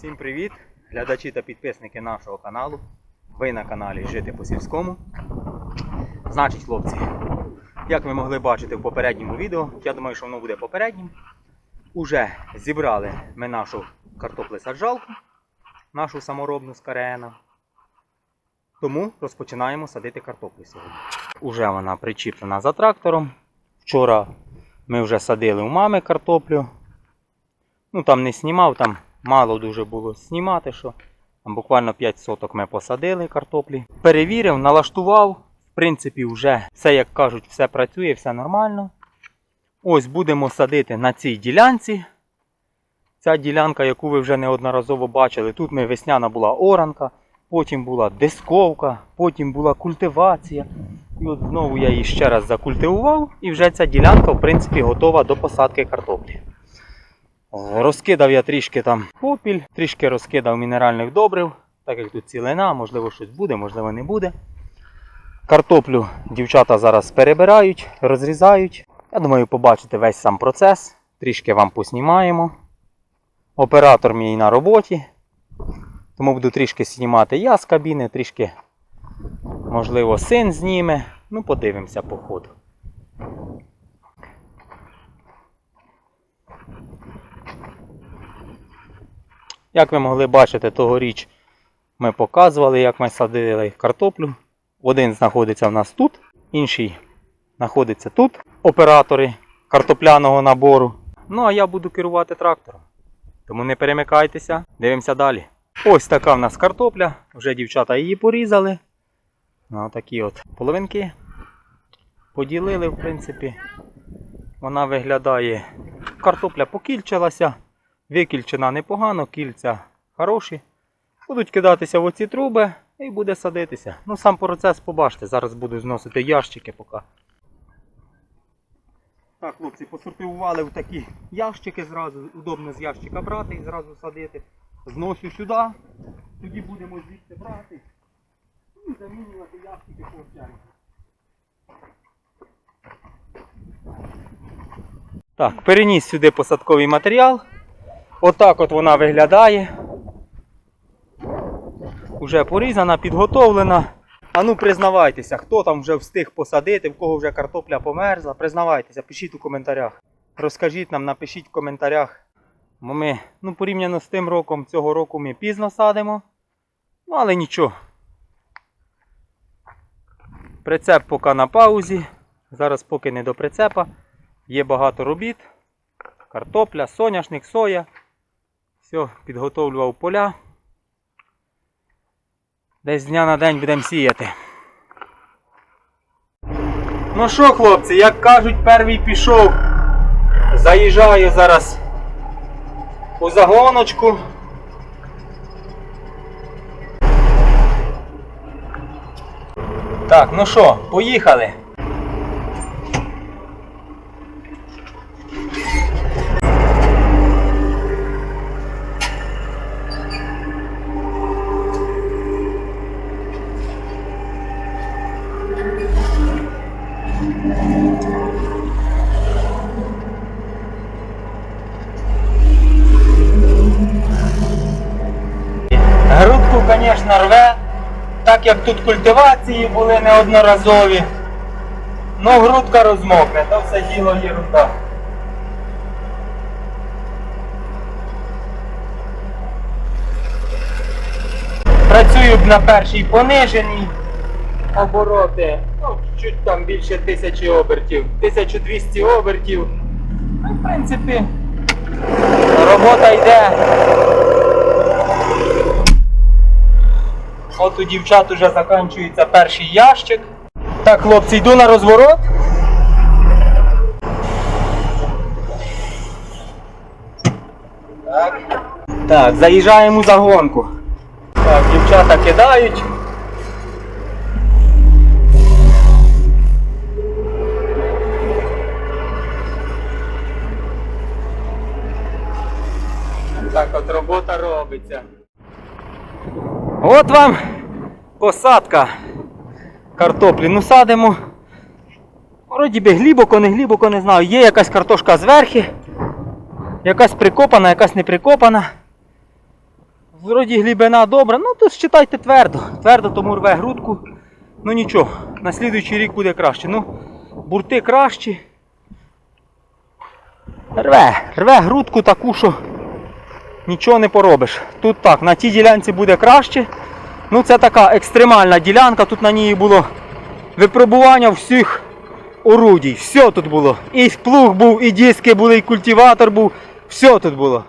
Всім привіт, глядачі та підписники нашого каналу. Ви на каналі Жити по сільському. Значить, хлопці, як ви могли бачити в попередньому відео, я думаю, що воно буде попереднім. Уже зібрали ми нашу картоплесаджалку, нашу саморобну з карена. Тому розпочинаємо садити картоплю сьогодні. Уже вона причіплена за трактором. Вчора ми вже садили у мами картоплю. Ну там не знімав, там мало дуже було знімати, що буквально 5 соток ми посадили картоплі. Перевірив, налаштував. В принципі, вже все, як кажуть, все працює, все нормально. Ось будемо садити на цій ділянці. Ця ділянка, яку ви вже неодноразово бачили, тут ми весняна була оранка, потім була дисковка, потім була культивація. І от знову я її ще раз закультивував, і вже ця ділянка, в принципі, готова до посадки картоплі. Розкидав я трішки там попіль, трішки розкидав мінеральних добрив, так як тут цілина, можливо, щось буде, можливо, не буде. Картоплю дівчата зараз перебирають, розрізають. Я думаю, побачите весь сам процес. Трішки вам поснімаємо. Оператор мій на роботі. Тому буду трішки знімати я з кабіни, трішки, можливо, син зніме. Ну, подивимося по ходу. Як ви могли бачити, тогоріч ми показували, як ми садили картоплю. Один знаходиться в нас тут, інший знаходиться тут. Оператори картопляного набору. Ну а я буду керувати трактором. Тому не перемикайтеся, дивимося далі. Ось така в нас картопля. Вже дівчата її порізали. На такі от половинки. Поділили, в принципі. Вона виглядає. Картопля покільчилася. Викільчена непогано, кільця хороші. Будуть кидатися в оці труби і буде садитися. Ну сам процес побачите. Зараз буду зносити ящики поки. Так, хлопці, посортували в такі ящики зразу. Удобно з ящика брати і зразу садити. Зносю сюди. Тоді будемо звідси брати. І замінювати ящики по. Так, переніс сюди посадковий матеріал. Отак от вона виглядає. Уже порізана, підготовлена. А ну признавайтеся, хто там вже встиг посадити, в кого вже картопля померзла. Признавайтеся, пишіть у коментарях. Розкажіть нам, напишіть в коментарях. Бо ми, ну, порівняно з тим роком, цього року ми пізно садимо. Ну, але нічого. Прицеп поки на паузі. Зараз поки не до прицепа. Є багато робіт. Картопля, соняшник, соя. Все, підготовлював поля. Десь дня на день будемо сіяти. Ну що, хлопці, як кажуть, перший пішов. Заїжджаю зараз у загоночку. Так, ну що, поїхали. Грудку, звісно, рве, так як тут культивації були неодноразові. Ну, грудка розмокне, то все діло єрунда. Працюю б на першій пониженій обороти. Ну, чуть там більше тисячі обертів. 1200 обертів. Ну, в принципі, робота йде. От у дівчат уже закінчується перший ящик. Так, хлопці, йду на розворот. Так. Заїжджаємо у загонку. Так, дівчата кидають. Робота робиться. От вам посадка картоплі. Ну садимо. Вроді би глибоко, не глибоко, не знаю. Є якась картошка зверху. Якась прикопана, якась не прикопана. вроді глибина добра, ну то считайте твердо. Твердо, тому рве грудку. Ну нічого, на слідуючий рік буде краще. Ну, бурти кращі. Рве, рве грудку таку, що нічого не поробиш. Тут так, на тій ділянці буде краще. Ну це така екстремальна ділянка, тут на ній було випробування всіх орудій. Все тут було. І плуг був, і диски були, і культиватор був. Все тут було.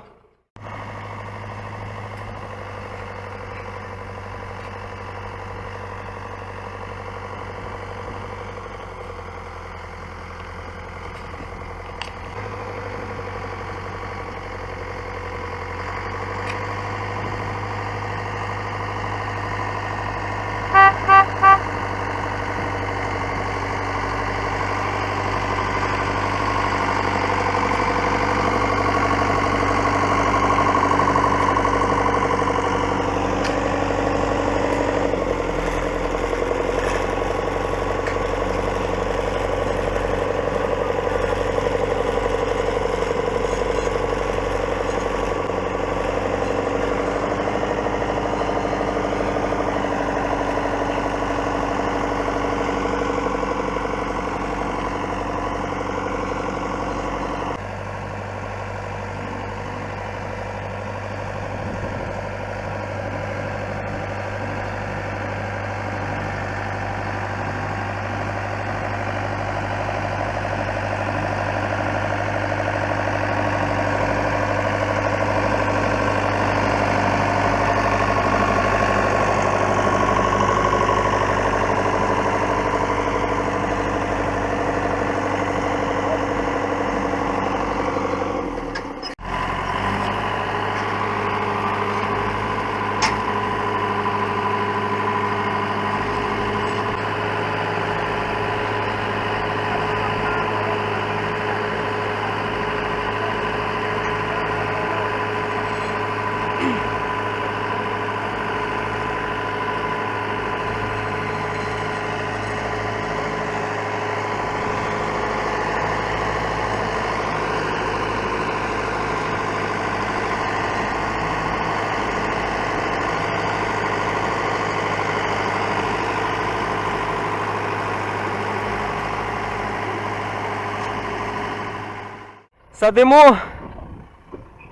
Садимо.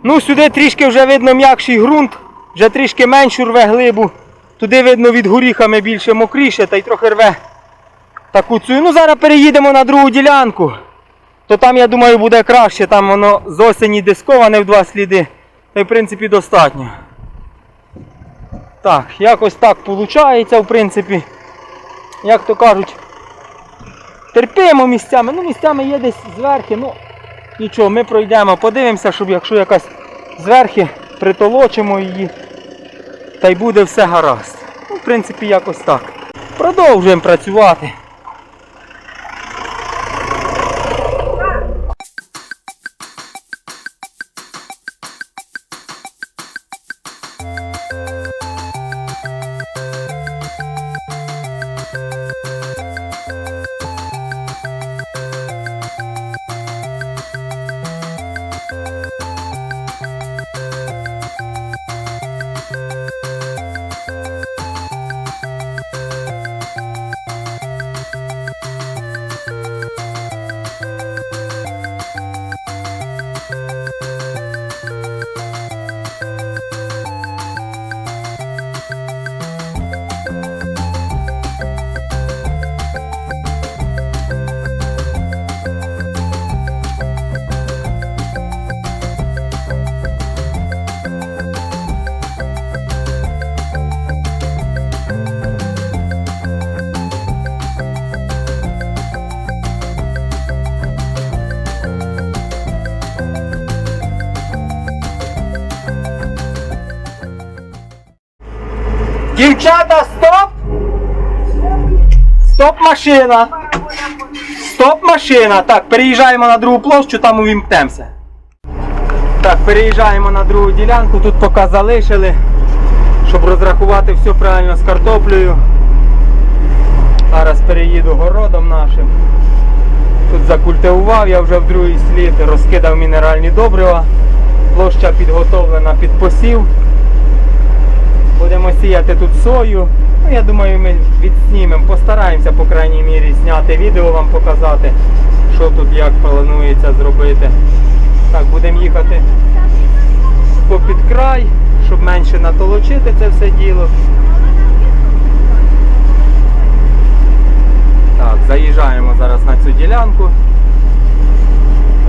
Ну, сюди трішки вже видно м'якший ґрунт, вже трішки меншу рве глибу. Туди видно від горіхами більше мокріше та й трохи рве таку цю. Ну зараз переїдемо на другу ділянку. То там, я думаю, буде краще. Там воно з осені дисковане в два сліди. Та й в принципі достатньо. Так, якось так виходить, в принципі. Як то кажуть, терпимо місцями. Ну, місцями є десь зверхи. Ну, Нічого, ми пройдемо, подивимося, щоб якщо якась зверхи, притолочимо її, та й буде все гаразд. Ну, в принципі, якось так. Продовжуємо працювати. Дівчата, стоп! Стоп машина! Стоп машина! Так, переїжджаємо на другу площу, там увімкнемося. Так, переїжджаємо на другу ділянку, тут поки залишили, щоб розрахувати все правильно з картоплею. Зараз переїду городом нашим. Тут закультивував я вже в другий слід, розкидав мінеральні добрива. Площа підготовлена під посів. Будемо сіяти тут сою. Ну, я думаю, ми відснімемо, постараємося, по крайній мірі, зняти відео вам показати, що тут як планується зробити. Так, будемо їхати попід край, щоб менше натолочити це все діло. Так, заїжджаємо зараз на цю ділянку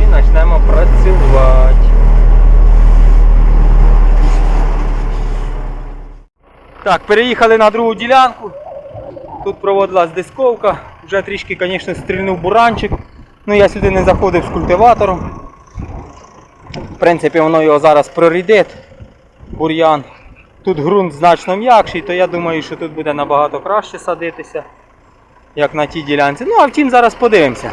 і почнемо працювати. Так, переїхали на другу ділянку. Тут проводилась дисковка. Вже трішки, звісно, стрільнув буранчик. Ну я сюди не заходив з культиватором. В принципі, воно його зараз прорідить. Бур'ян. Тут ґрунт значно м'якший, то я думаю, що тут буде набагато краще садитися, як на тій ділянці. Ну, а втім, зараз подивимося.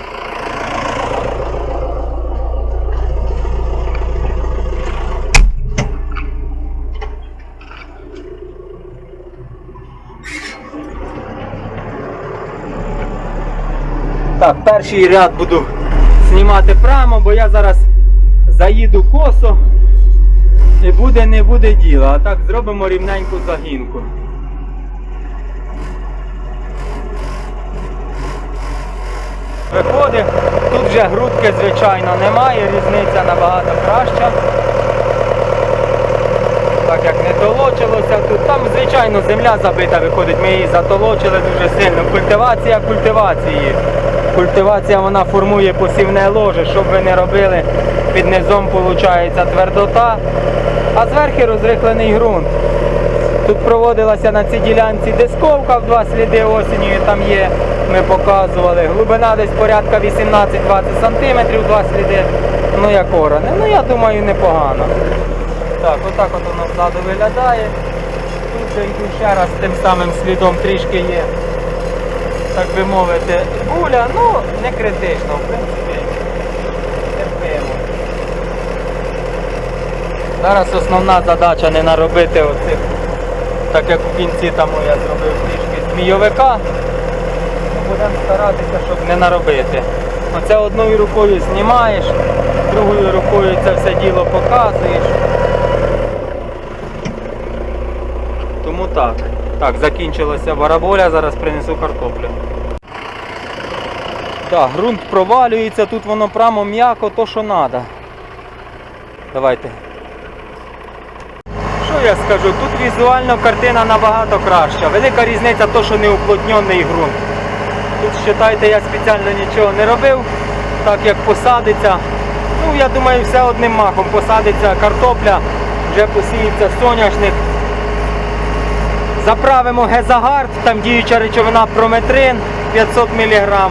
Так, перший ряд буду знімати прямо, бо я зараз заїду косо і буде не буде діла. А так зробимо рівненьку загінку. Виходить, тут вже грудки, звичайно, немає, різниця набагато краща. Так як не толочилося, тут там, звичайно, земля забита виходить, ми її затолочили дуже сильно. Культивація культивації. Культивація вона формує посівне ложе, щоб ви не робили, під низом виходить твердота, а зверху розрихлений ґрунт. Тут проводилася на цій ділянці дисковка в два сліди осінню, там є, ми показували. Глибина десь порядка 18-20 см, два сліди, ну як оране. Ну я думаю, непогано. Так, отак от воно ззаду виглядає. Тут ще раз тим самим слідом трішки є, так би мовити, буля, ну не критично, в принципі, терпимо. Зараз основна задача не наробити оцих, так як у кінці там я зробив трішки змійовика. Будемо старатися, щоб не наробити. Оце одною рукою знімаєш, другою рукою це все діло показуєш. Тому так. Так, закінчилася бараболя, зараз принесу картоплю. Так, ґрунт провалюється, тут воно прямо м'яко, то що треба. Давайте. Що я скажу? Тут візуально картина набагато краща. Велика різниця то, що не уплотнений ґрунт. Тут вважайте, я спеціально нічого не робив, так як посадиться. Ну, я думаю, все одним махом посадиться картопля, вже посіється соняшник. Заправимо гезагард, там діюча речовина прометрин 500 мг.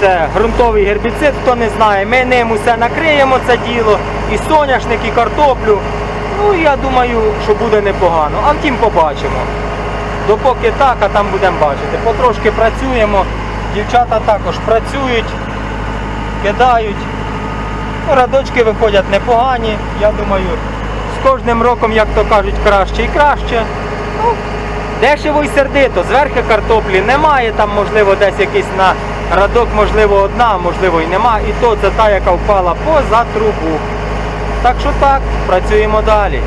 Це ґрунтовий гербіцид, хто не знає. Ми ним усе накриємо це діло, і соняшник, і картоплю. Ну я думаю, що буде непогано. А втім побачимо. Допоки так, а там будемо бачити. Потрошки працюємо. Дівчата також працюють, кидають. Ну, Радочки виходять непогані. Я думаю, з кожним роком, як то кажуть, краще і краще. Ну, Дешево і сердито, зверху картоплі немає, там можливо десь якийсь на радок, можливо, одна, можливо і нема. І то це та, яка впала поза трубу. Так що так, працюємо далі.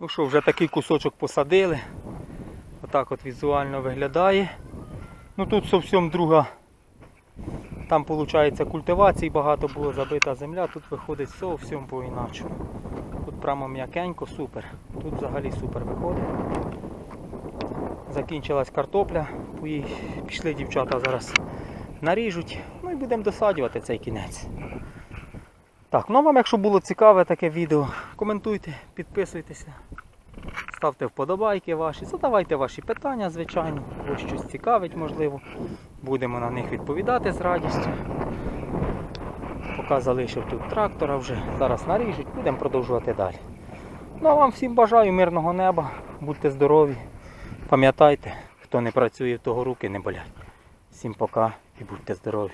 Ну що, вже такий кусочок посадили. Отак от візуально виглядає. Ну тут зовсім друга. Там виходить культивації багато було забита земля, тут виходить зовсім по-іначому. Тут прямо м'якенько, супер. Тут взагалі супер виходить. Закінчилась картопля, Пої- пішли дівчата зараз наріжуть, ну і будемо досаджувати цей кінець. Так, ну а вам, якщо було цікаве таке відео, коментуйте, підписуйтеся, ставте вподобайки ваші, задавайте ваші питання, звичайно, когось щось цікавить, можливо. Будемо на них відповідати з радістю. Поки залишив тут трактора вже, зараз наріжуть, будемо продовжувати далі. Ну а вам всім бажаю мирного неба, будьте здорові. Пам'ятайте, хто не працює, в того руки не болять. Всім пока і будьте здорові.